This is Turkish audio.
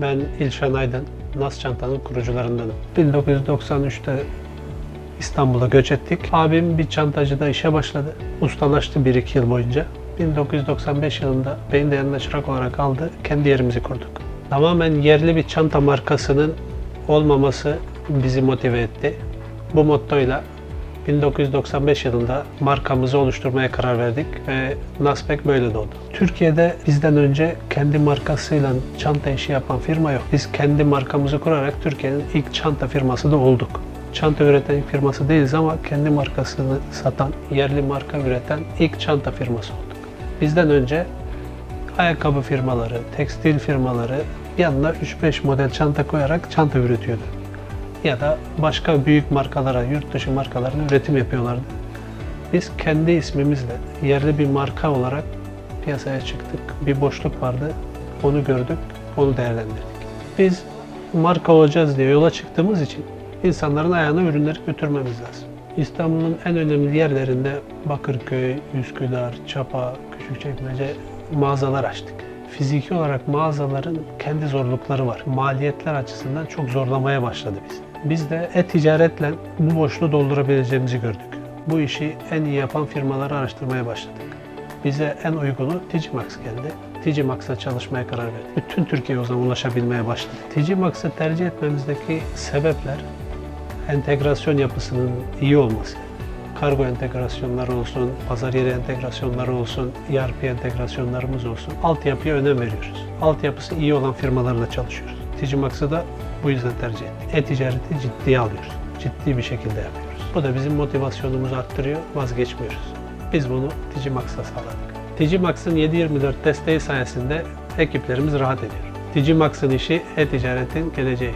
Ben İlşan Aydın, Nas Çanta'nın kurucularındanım. 1993'te İstanbul'a göç ettik. Abim bir çantacıda işe başladı. Ustalaştı 1-2 yıl boyunca. 1995 yılında beni de yanına çırak olarak aldı. Kendi yerimizi kurduk. Tamamen yerli bir çanta markasının olmaması bizi motive etti. Bu mottoyla 1995 yılında markamızı oluşturmaya karar verdik ve Naspek böyle doğdu. Türkiye'de bizden önce kendi markasıyla çanta işi yapan firma yok. Biz kendi markamızı kurarak Türkiye'nin ilk çanta firması da olduk. Çanta üreten firması değiliz ama kendi markasını satan, yerli marka üreten ilk çanta firması olduk. Bizden önce ayakkabı firmaları, tekstil firmaları yanına 3-5 model çanta koyarak çanta üretiyordu ya da başka büyük markalara, yurt dışı markalarına üretim yapıyorlardı. Biz kendi ismimizle yerli bir marka olarak piyasaya çıktık. Bir boşluk vardı. Onu gördük, onu değerlendirdik. Biz marka olacağız diye yola çıktığımız için insanların ayağına ürünleri götürmemiz lazım. İstanbul'un en önemli yerlerinde Bakırköy, Üsküdar, Çapa, Küçükçekmece mağazalar açtık. Fiziki olarak mağazaların kendi zorlukları var. Maliyetler açısından çok zorlamaya başladı bizi. Biz de e-ticaretle bu boşluğu doldurabileceğimizi gördük. Bu işi en iyi yapan firmaları araştırmaya başladık. Bize en uygunu Digimax geldi. Digimax'la çalışmaya karar verdik. Bütün Türkiye o zaman ulaşabilmeye başladı. Digimax'ı tercih etmemizdeki sebepler entegrasyon yapısının iyi olması. Kargo entegrasyonları olsun, pazar yeri entegrasyonları olsun, ERP entegrasyonlarımız olsun. Altyapıya önem veriyoruz. Altyapısı iyi olan firmalarla çalışıyoruz. Digimax'ı da bu yüzden tercih ettik. E-ticareti ciddiye alıyoruz. Ciddi bir şekilde yapıyoruz. Bu da bizim motivasyonumuzu arttırıyor, vazgeçmiyoruz. Biz bunu Digimax'la sağladık. Digimax'ın 7/24 desteği sayesinde ekiplerimiz rahat ediyor. Digimax'ın işi e-ticaretin geleceği.